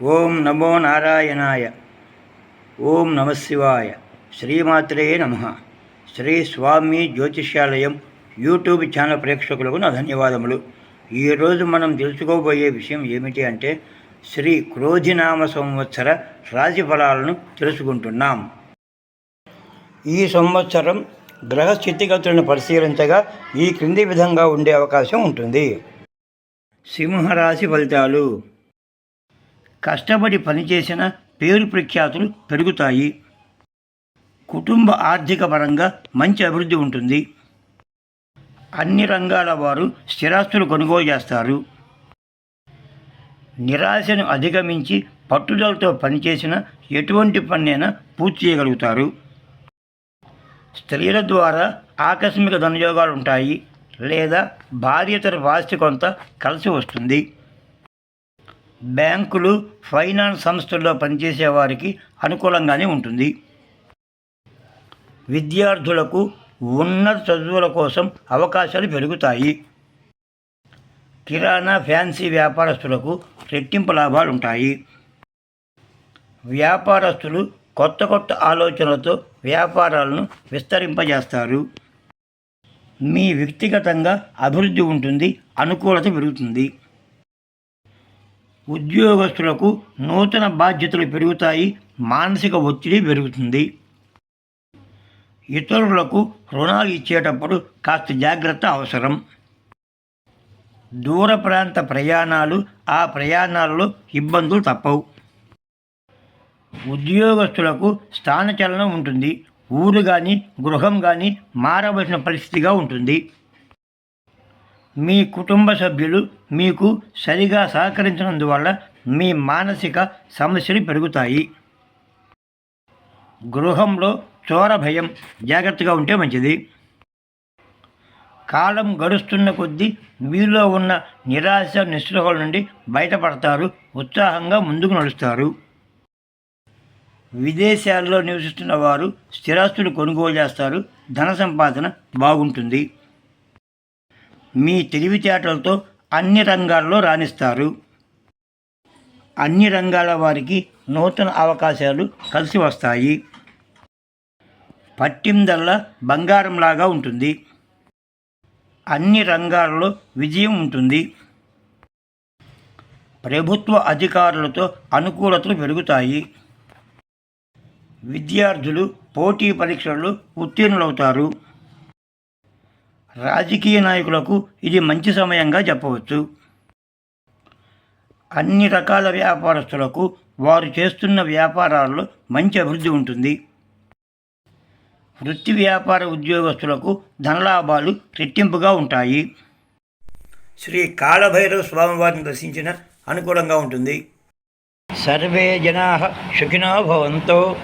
ఓం నమో నారాయణాయ. ఓం నమశివాయ శ్రీమాత్రే నమ. శ్రీ స్వామి జ్యోతిష్యాలయం యూట్యూబ్ ఛానల్ ప్రేక్షకులకు నా ధన్యవాదములు. ఈరోజు మనం తెలుసుకోబోయే విషయం ఏమిటి అంటే శ్రీ క్రోధినామ సంవత్సర రాశి ఫలాలను తెలుసుకుంటున్నాం. ఈ సంవత్సరం గ్రహ స్థితిగతులను పరిశీలించగా ఈ క్రింది విధంగా ఉండే అవకాశం ఉంటుంది. సింహరాశి ఫలితాలు. కష్టపడి పనిచేసిన పేరు ప్రఖ్యాతులు పెరుగుతాయి. కుటుంబ ఆర్థిక పరంగా మంచి అభివృద్ధి ఉంటుంది. అన్ని రంగాల వారు స్థిరాస్తులు కొనుగోలు చేస్తారు. నిరాశను అధిగమించి పట్టుదలతో పనిచేసిన ఎటువంటి పనైనా పూర్తి చేయగలుగుతారు. స్త్రీల ద్వారా ఆకస్మిక ధనయోగాలు ఉంటాయి లేదా భార్యతర వాస్తి కొంత కలిసి వస్తుంది. బ్యాంకులు ఫైనాన్స్ సంస్థల్లో పనిచేసే వారికి అనుకూలంగానే ఉంటుంది. విద్యార్థులకు ఉన్నత చదువుల కోసం అవకాశాలు పెరుగుతాయి. కిరాణా ఫ్యాన్సీ వ్యాపారస్తులకు రెట్టింపు లాభాలు ఉంటాయి వ్యాపారస్తులు కొత్త కొత్త ఆలోచనలతో వ్యాపారాలను విస్తరింపజేస్తారు. మీ వ్యక్తిగతంగా అభివృద్ధి ఉంటుంది అనుకూలత పెరుగుతుంది. ఉద్యోగస్తులకు నూతన బాధ్యతలు పెరుగుతాయి మానసిక ఒత్తిడి పెరుగుతుంది. ఇతరులకు రుణాలు ఇచ్చేటప్పుడు కాస్త జాగ్రత్త అవసరం. దూర ప్రాంత ప్రయాణాలు ఆ ప్రయాణాలలో ఇబ్బందులు తప్పవు. ఉద్యోగస్తులకు స్థానచలనం ఉంటుంది. ఊరు కానీ గృహం కానీ మారవలసిన పరిస్థితిగా ఉంటుంది. మీ కుటుంబ సభ్యులు మీకు సరిగా సహకరించినందువల్ల మీ మానసిక సమస్యలు పెరుగుతాయి. గృహంలో చోర భయం జాగ్రత్తగా ఉంటే మంచిది. కాలం గడుస్తున్న కొద్దీ మీలో ఉన్న నిరాశ నిస్పృహల నుండి బయటపడతారు ఉత్సాహంగా ముందుకు నడుస్తారు. విదేశాల్లో నివసిస్తున్న వారు స్థిరాస్తులు కొనుగోలు చేస్తారు ధన సంపాదన బాగుంటుంది. మీ తెలివితేటలతో అన్ని రంగాల్లో రాణిస్తారు. అన్ని రంగాల వారికి నూతన అవకాశాలు కలిసి వస్తాయి. పట్టిందల్లా బంగారంలాగా ఉంటుంది. అన్ని రంగాల్లో విజయం ఉంటుంది. ప్రభుత్వ అధికారులతో అనుకూలతలు పెరుగుతాయి. విద్యార్థులు పోటీ పరీక్షల్లో ఉత్తీర్ణులవుతారు. రాజకీయ నాయకులకు ఇది మంచి సమయంగా చెప్పవచ్చు. అన్ని రకాల వ్యాపారస్తులకు వారు చేస్తున్న వ్యాపారాల్లో మంచి అభివృద్ధి ఉంటుంది. వృత్తి వ్యాపార ఉద్యోగస్తులకు ధనలాభాలు రెట్టింపుగా ఉంటాయి. శ్రీ కాళభైరవ స్వామివారిని దర్శించిన అనుకూలంగా ఉంటుంది. సర్వే జనా సుఖినో భవంతో.